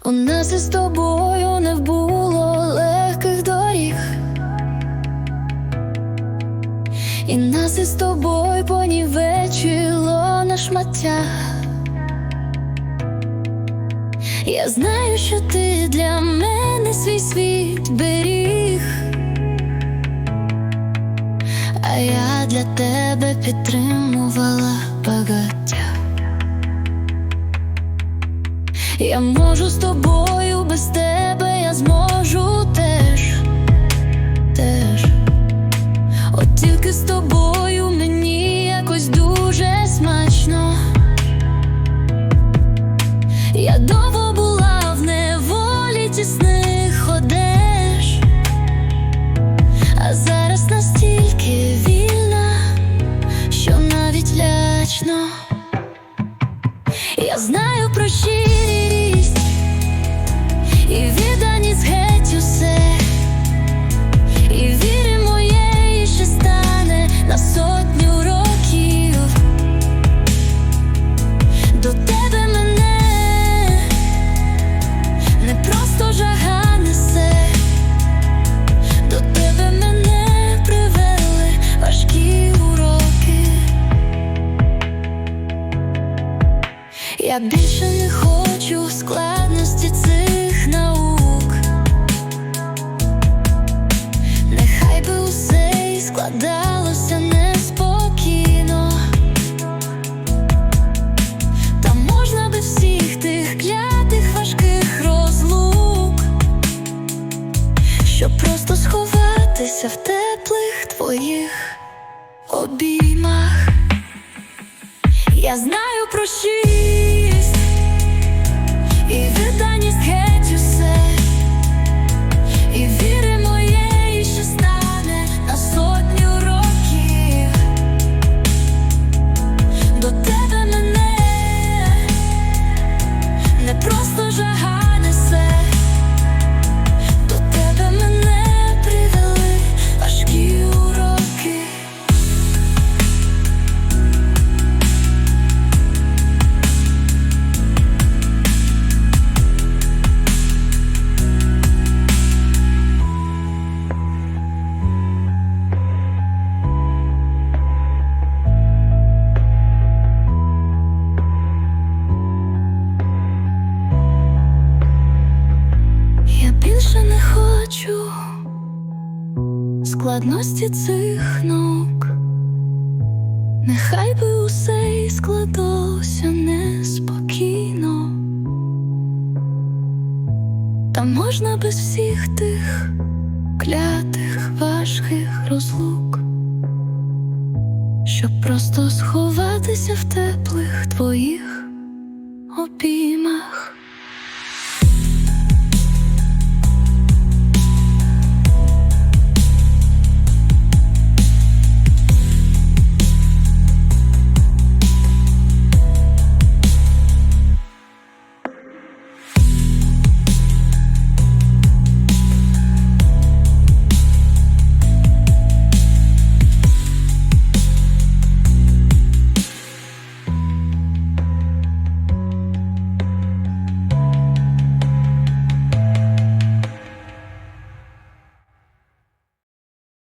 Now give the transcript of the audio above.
У нас із тобою не було легких доріг, і нас із тобою понівечило на шмаття. Я знаю, що ти для мене свій світ беріг, а я для тебе підтримувала багаття. Я можу з тобою, без тебе я зможу теж, теж. От тільки з тобою мені якось дуже смачно. Я довго була в неволі тісних одеж, а зараз настільки вільна, що навіть лячно. Я знаю про щирість і відданість геть усе, і віри моєї ще стане на сотню років. До тебе мене не просто жага несе, до тебе мене привели важкі уроки. Я більше не хочу складності цих щоб просто сховатися в теплих твоїх обіймах. Я знаю про щирість і відданість більше не хочу складності цих наук. Нехай би усе й складалося неспокійно. Та можна без всіх тих клятих важких розлук, щоб просто сховатися в теплих твоїх